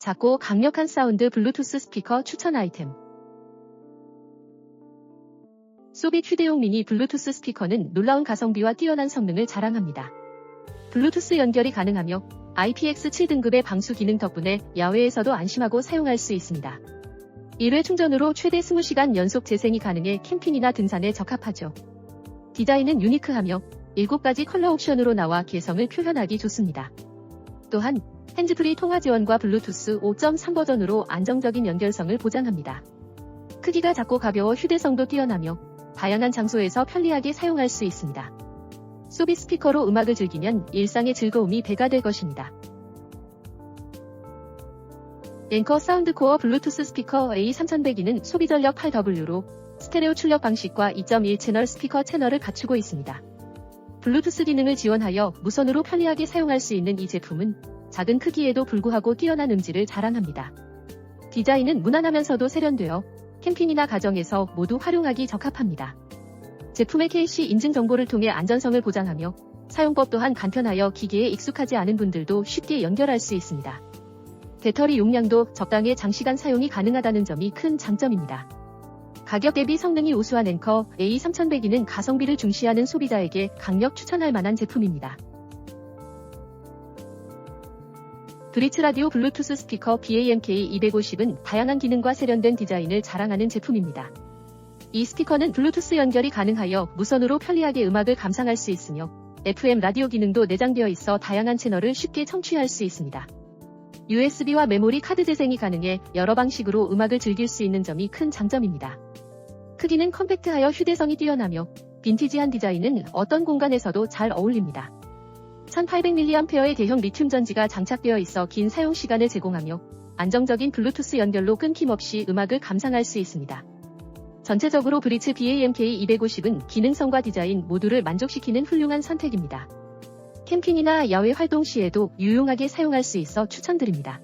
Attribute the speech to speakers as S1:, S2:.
S1: 작고 강력한 사운드 블루투스 스피커 추천 아이템. 소비 휴대용 미니 블루투스 스피커는 놀라운 가성비와 뛰어난 성능을 자랑합니다. 블루투스 연결이 가능하며 IPX7 등급의 방수 기능 덕분에 야외에서도 안심하고 사용할 수 있습니다. 1회 충전으로 최대 20시간 연속 재생이 가능해 캠핑이나 등산에 적합하죠. 디자인은 유니크하며 7가지 컬러 옵션으로 나와 개성을 표현하기 좋습니다. 또한 핸즈프리 통화 지원과 블루투스 5.3 버전으로 안정적인 연결성을 보장합니다. 크기가 작고 가벼워 휴대성도 뛰어나며 다양한 장소에서 편리하게 사용할 수 있습니다. 소비 스피커로 음악을 즐기면 일상의 즐거움이 배가 될 것입니다. 앵커 사운드코어 블루투스 스피커 A3100이는 소비 전력 8W로 스테레오 출력 방식과 2.1 채널 스피커 채널을 갖추고 있습니다. 블루투스 기능을 지원하여 무선으로 편리하게 사용할 수 있는 이 제품은 작은 크기에도 불구하고 뛰어난 음질을 자랑합니다. 디자인은 무난하면서도 세련되어 캠핑이나 가정에서 모두 활용하기 적합합니다. 제품의 KC 인증 정보를 통해 안전성을 보장하며 사용법 또한 간편하여 기계에 익숙하지 않은 분들도 쉽게 연결할 수 있습니다. 배터리 용량도 적당해 장시간 사용이 가능하다는 점이 큰 장점입니다. 가격 대비 성능이 우수한 앵커 A3100이는 가성비를 중시하는 소비자에게 강력 추천할 만한 제품입니다. 브리츠 라디오 블루투스 스피커 BAMK250은 다양한 기능과 세련된 디자인을 자랑하는 제품입니다. 이 스피커는 블루투스 연결이 가능하여 무선으로 편리하게 음악을 감상할 수 있으며 FM 라디오 기능도 내장되어 있어 다양한 채널을 쉽게 청취할 수 있습니다. USB와 메모리 카드 재생이 가능해 여러 방식으로 음악을 즐길 수 있는 점이 큰 장점입니다. 크기는 컴팩트하여 휴대성이 뛰어나며 빈티지한 디자인은 어떤 공간에서도 잘 어울립니다. 1800mAh의 대형 리튬 전지가 장착되어 있어 긴 사용 시간을 제공하며 안정적인 블루투스 연결로 끊김없이 음악을 감상할 수 있습니다. 전체적으로 브리츠 BAMK250은 기능성과 디자인 모두를 만족시키는 훌륭한 선택입니다. 캠핑이나 야외 활동 시에도 유용하게 사용할 수 있어 추천드립니다.